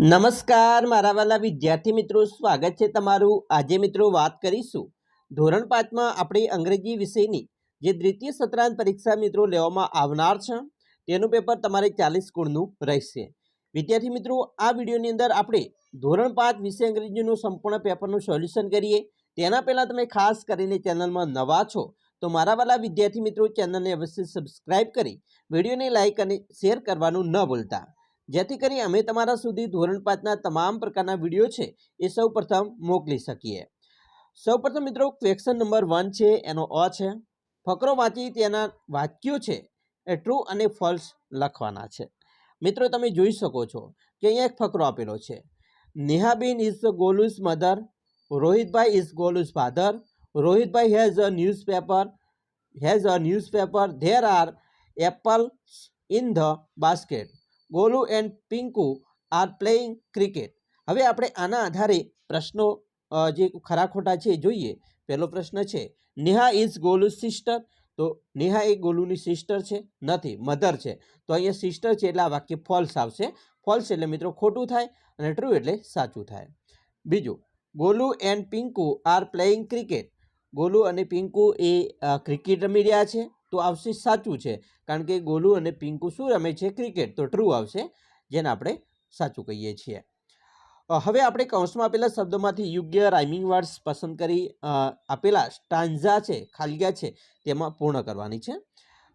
નમસ્કાર, મારા વાલા વિદ્યાર્થી મિત્રો, સ્વાગત છે તમારું. આજે મિત્રો વાત કરીશું ધોરણ પાંચમાં આપણી અંગ્રેજી વિષયની. જે દ્વિતીય સત્રાંત પરીક્ષા મિત્રો લેવામાં આવનાર છે, તેનું પેપર તમારે ચાલીસ ગુણનું રહેશે. વિદ્યાર્થી મિત્રો, આ વિડીયોની અંદર આપણે ધોરણ પાંચ વિષય અંગ્રેજીનું સંપૂર્ણ પેપરનું સોલ્યુશન કરીએ. તેના પહેલાં તમે ખાસ કરીને ચેનલમાં નવા છો, તો મારા વાલા વિદ્યાર્થી મિત્રો, ચેનલને અવશ્ય સબસ્ક્રાઈબ કરી, વિડીયોને લાઇક અને શેર કરવાનું ન ભૂલતા. જેથી કરી અમે તમારા સુધી ધોરણ પાંચના તમામ પ્રકારના વીડિયો છે, એ સૌ પ્રથમ મોકલી શકીએ. સૌ પ્રથમ મિત્રો ક્વેશ્ચન નંબર વન છે, એનો અ છે. ફકરો વાંચી તેના વાક્યો છે, એ ટ્રુ અને ફોલ્સ લખવાના છે. મિત્રો, તમે જોઈ શકો છો કે અહીંયા એક ફકરો આપેલો છે. Nehaben is Golu's mother Rohitbhai is Golu's father Rohitbhai has a newspaper has a newspaper there are apples in the basket Golu and Pinku are playing cricket. હવે આપણે આના આધારે પ્રશ્નો જે ખરા ખોટા છે જોઈએ. પહેલો પ્રશ્ન છે, નેહા ઇઝ ગોલુ સિસ્ટર તો નેહા એ ગોલુની સિસ્ટર છે, નથી મધર છે. તો અહીંયા સિસ્ટર છે એટલે આ વાક્ય ફોલ્સ આવશે. ફોલ્સ એટલે મિત્રો ખોટું થાય અને ટ્રુ એટલે સાચું થાય. બીજું, Golu and Pinku are playing cricket? Golu અને પિંકુ એ ક્રિકેટ રમી રહ્યા છે. તો આવશે સાચું છે. કારણ કે ગોલુ અને પિંકુ શું રમે છે? ક્રિકેટ. તો ટ્રુ આવશે, જેને આપણે સાચું કહીએ છીએ. હવે આપણે કૌંસમાં આપેલા શબ્દોમાંથી યોગ્ય રાઇમિંગ વર્ડ્સ પસંદ કરી આપેલા સ્ટાન્ઝા છે ખાલિયા છે, તેમાં પૂર્ણ કરવાની છે.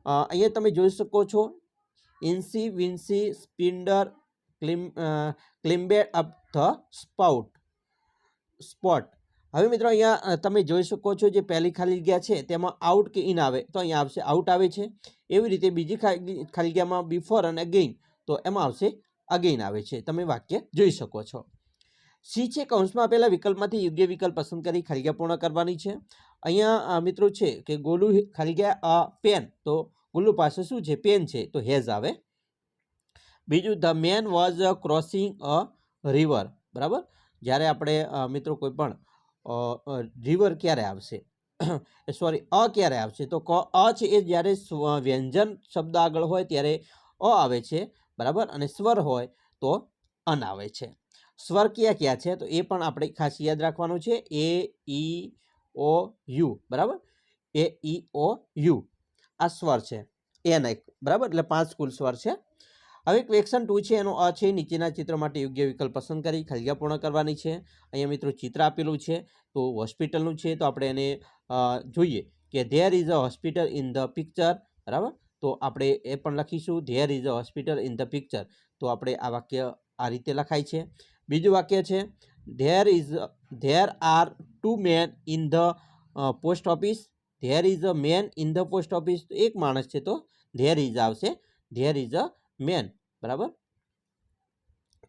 અહીંયા તમે જોઈ શકો છો incy wincy spider climb climbed up the spout spot હવે મિત્રો અહીંયા તમે જોઈ શકો છો જે પહેલી ખાલી જગ્યા છે તેમાં આઉટ કે ઇન આવે. તો અહીંયા આવશે આઉટ આવે છે. એવી રીતે બીજી ખાલી જગ્યામાં બિફોર અને અગેઇન તો એમાં આવશે અગેઇન આવે છે. તમે વાક્ય જોઈ શકો છો. સી છે કૌંસમાં આપેલા વિકલ્પમાંથી યોગ્ય વિકલ્પ પસંદ કરી ખાલી પૂર્ણ કરવાની છે. અહીંયા મિત્રો છે કે ગોલુ હે- ખાલી જગ્યા અ, પેન તો ગોલુ પાસે શું છે? પેન છે. તો હેઝ આવે. બીજું the man was crossing a river બરાબર? જ્યારે આપણે મિત્રો કોઈ પણ રિવર ક્યારે આવશે? સોરી અ ક્યારે આવશે? તો ક, અ છે એ જ્યારે વ્યંજન શબ્દ આગળ હોય ત્યારે અ આવે છે, બરાબર? અને સ્વર હોય તો અન આવે છે. સ્વર કયા કયા છે? તો એ પણ આપણે ખાસ યાદ રાખવાનું છે. એ, ઈ, ઓ, યુ, બરાબર? A, E, O, U. આ સ્વર છે. એન એક, બરાબર? એટલે પાંચ કુલ સ્વર છે. હવે ક્વેશ્ચન ટુ છે, એનો અ છે, નીચેના ચિત્ર માટે યોગ્ય વિકલ્પ પસંદ કરી ખાલિયા પૂર્ણ કરવાની છે. અહીંયા મિત્રો ચિત્ર આપેલું છે, તો હોસ્પિટલનું છે, તો આપણે એને જોઈએ કે there is a hospital in the picture બરાબર? તો આપણે એ પણ લખીશું there is a hospital in the picture તો આપણે આ વાક્ય આ રીતે લખાય છે. બીજું વાક્ય છે there is there are two man in the post office there is a man in the post office એક માણસ છે, તો ધેર ઇઝ આવશે. ધેર ઇઝ અ મેન, બરાબર?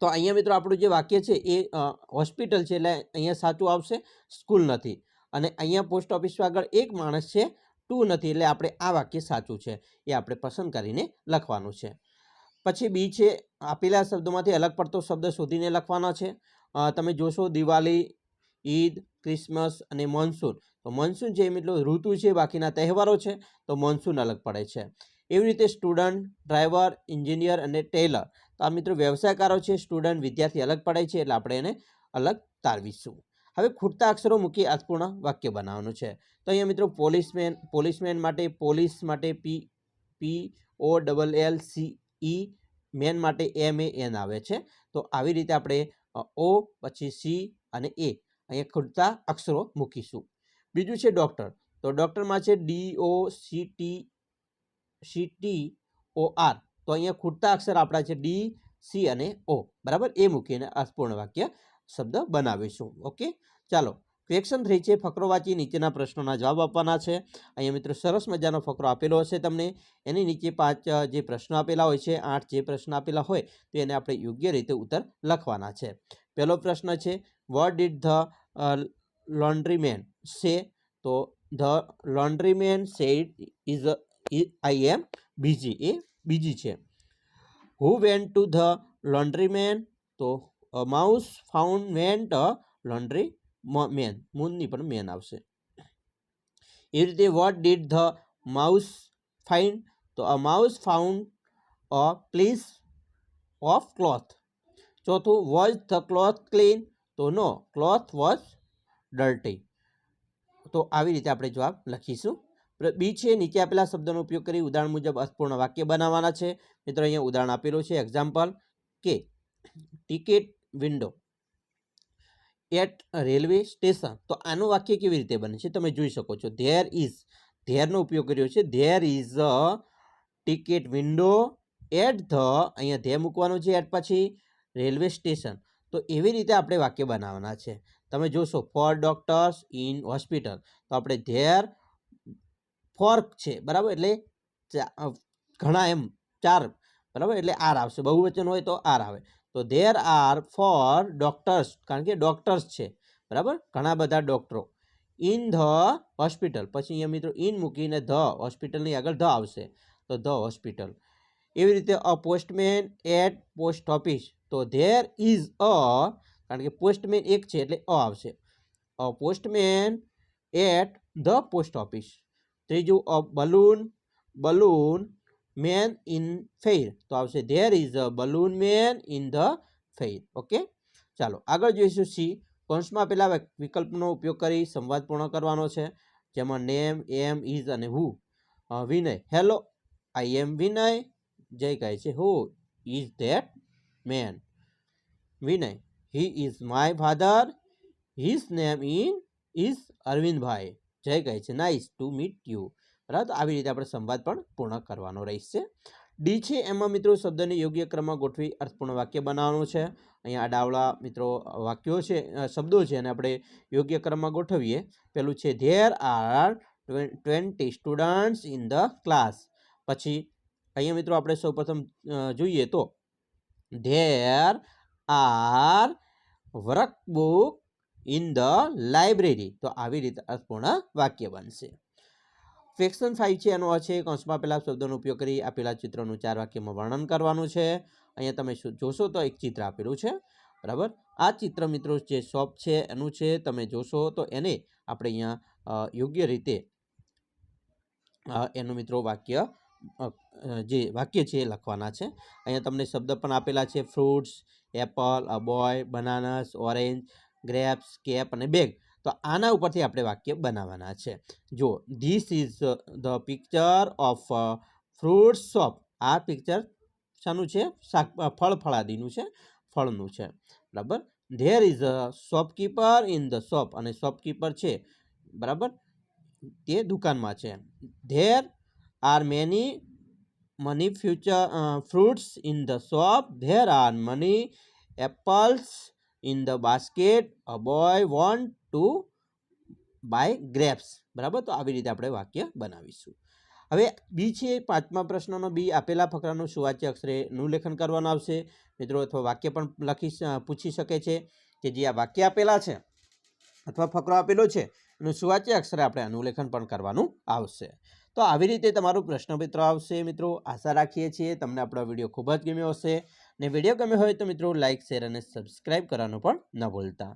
તો અહીંયા મિત્રો આપણું જે વાક્ય છે એ હોસ્પિટલ છે એટલે અહીંયા સાચું આવશે સ્કૂલ નથી. અને અહીંયા પોસ્ટ ઓફિસ આગળ એક માણસ છે, ટુ નથી એટલે આપણે આ વાક્ય સાચું છે, એ આપણે પસંદ કરીને લખવાનું છે. પછી બી છે આપેલા શબ્દોમાંથી અલગ પડતો શબ્દ શોધીને લખવાનો છે. તમે જોશો દિવાળી, ઈદ, ક્રિસમસ અને મોન્સૂન. તો મોન્સૂન છે એ મિત્રો ઋતુ છે, બાકીના તહેવારો છે, તો મોન્સૂન અલગ પડે છે. એવી રીતે સ્ટુડન્ટ, ડ્રાઈવર, એન્જિનિયર અને ટેલર. તો આ મિત્રો વ્યવસાયકારો છે, સ્ટુડન્ટ વિદ્યાર્થી અલગ પડે છે એટલે આપણે એને અલગ તારવીશું. હવે ખૂટતા અક્ષરો મૂકી અર્થપૂર્ણ વાક્ય બનાવવાનું છે. તો અહીંયા મિત્રો પોલીસમેન પોલીસમેન માટે પોલીસ માટે P P O double L C E man માટે એમ એ એન આવે છે. તો આવી રીતે આપણે ઓ, પછી સી અને એ અહીંયા ખૂટતા અક્ષરો મૂકીશું. બીજું છે ડૉક્ટર. તો ડૉક્ટરમાં છે D O C T C T O R તો અહીંયા ખૂટતા અક્ષર આપણા છે ડી સી અને ઓ બરાબર? એ મૂકીને અર્થપૂર્ણ વાક્ય શબ્દ બનાવીશું. ઓકે? ચાલો. ક્વેશ્ચન થ્રી છે. ફકરો વાંચી નીચેના પ્રશ્નોના જવાબ આપવાના છે. અહીંયા મિત્રો સરસ મજાનો ફકરો આપેલો હશે તમને. એની નીચે પાંચ જે પ્રશ્નો આપેલા હોય છે, આઠ જે પ્રશ્ન આપેલા હોય, તો એને આપણે યોગ્ય રીતે ઉત્તર લખવાના છે. પહેલો પ્રશ્ન છે વોટ ડીડ ધ લોન્ડ્રીમેન સે તો the laundryman said is I am busy, એ બીજી છે. Who went to the laundry man તો mouse found went a laundry man, મૂનની પણ મેન આવશે. એ રીતે what did the mouse find? તો, અ, mouse found a piece of cloth. ચોથું, was the cloth clean? તો, નો, ક્લોથ વોઝ ડર્ટી. તો, આવી રીતે આપણે જવાબ લખીશું. બી છે, નીચે આપેલા શબ્દનો ઉપયોગ કરી ઉદાહરણ મુજબ અર્થપૂર્ણ વાક્ય બનાવવાના છે. મિત્રો, અહીંયા ઉદાહરણ આપેલું છે. એક્ઝામ્પલ કે ticket window at railway station તો આનું વાક્ય કેવી રીતે બને છે? તમે જોઈ શકો છો. ધેર ઇઝ ધેરનો ઉપયોગ કર્યો છે. There is a ticket window at the અહીંયા ધે મૂકવાનું છે એટ પછી રેલવે સ્ટેશન તો એવી રીતે આપણે વાક્ય બનાવવાના છે. તમે જોશો ફોર ડોક્ટર્સ ઇન હોસ્પિટલ તો આપણે ધેર ફોર છે, બરાબર? એટલે ઘણા એમ, ચાર, બરાબર? એટલે આર આવશે. બહુવચન હોય તો આર આવે. તો ધેર આર ફોર ડોક્ટર્સ, કારણ કે ડોક્ટર્સ છે, બરાબર? ઘણા બધા ડોક્ટરો. ઇન ધ હોસ્પિટલ, પછી અહીંયા મિત્રો ઇન મૂકીને ધ હોસ્પિટલની આગળ ધ આવશે, તો ધ હોસ્પિટલ. એવી રીતે a postman at post office, તો ધેર ઇઝ અ, કારણ કે પોસ્ટમેન એક છે, એટલે અ આવશે. A postman at the post office. ત્રીજું a balloon balloon man in fair તો આવશે there is a balloon man in the fair okay ચાલો, આગળ જોઈશું સી કૌંસમાં વિક- વિકલ્પનો ઉપયોગ કરી સંવાદ પૂર્ણ કરવાનો છે. જેમાં નેમ એમ ઇઝ અને હુ વિનય. હેલો આઈ એમ વિનય. જય કહે છે. Who is that man Vinay. He is my father his name in is Arvindbhai. Jay કહે છે. નાઇસ ટુ મીટ યુ બરાબર? તો આવી રીતે આપણે સંવાદ પણ પૂર્ણ કરવાનો રહેશે. ડી છે, એમાં મિત્રો શબ્દને યોગ્ય ક્રમમાં ગોઠવી અર્થપૂર્ણ વાક્ય બનાવવાનું છે. અહીંયા આ ડાવડા મિત્રો વાક્યો છે શબ્દો છે અને આપણે યોગ્ય ક્રમમાં ગોઠવીએ. પેલું છે there are twenty students in the class પછી અહીંયા મિત્રો આપણે સૌપ્રથમ જોઈએ તો there are workbook in the library તો આવી રીતે અર્થપૂર્ણ વાક્ય બનશે. ફેક્શન ફાઇવ છે, એનો છે, કૌંસમાં પહેલાં શબ્દોનો ઉપયોગ કરી આપેલા ચિત્રનું ચાર વાક્યમાં વર્ણન કરવાનું છે. અહીંયા તમે જોશો તો એક ચિત્ર આપેલું છે. બરાબર? આ ચિત્ર મિત્રો જે શોપ છે, એનું છે, તમે જોશો તો એને આપણે અહીંયા યોગ્ય રીતે એનું મિત્રો વાક્ય જે વાક્ય છે એ લખવાના છે. અહીંયા તમને શબ્દ પણ આપેલા છે fruits apple a boy bananas orange grapes cap અને બેગ તો આના ઉપરથી આપણે વાક્ય બનાવવાના છે. જો this is the picture of fruit shop આ પિક્ચર શાનું છે? શાક ફળ ફળાદીનું છે, ફળનું છે. બરાબર? There is a shopkeeper in the shop અને શોપકીપર છે. બરાબર? તે દુકાનમાં છે. There are many many future fruits in the shop there are many apples in the basket a boy want to buy grapes બરાબર? તો આવી રીતે આપણે વાક્ય બનાવીશું. હવે બી છે, પાંચમા પ્રશ્નનો બી આપેલા ફકરાનું સુવાચ્ય અક્ષરે નું લેખન કરવાનું આવશે. મિત્રો, અથવા વાક્ય પણ લખી પૂછી શકે છે કે જે આ વાક્ય આપેલા છે અથવા ફકરો આપેલો છે, એનું સુવાચ્ય અક્ષરે આપણે અનુલેખન પણ કરવાનું આવશે. તો આવી રીતે તમારું પ્રશ્નપત્ર આવશે. મિત્રો, આશા રાખીએ છીએ તમને આપણો વીડિયો ખૂબ જ ગમ્યો હશે. ને વીડિયો ગમ્યો હોય તો મિત્રો લાઇક શેર અને સબસ્ક્રાઇબ કરવાનું પણ ન ભૂલતા.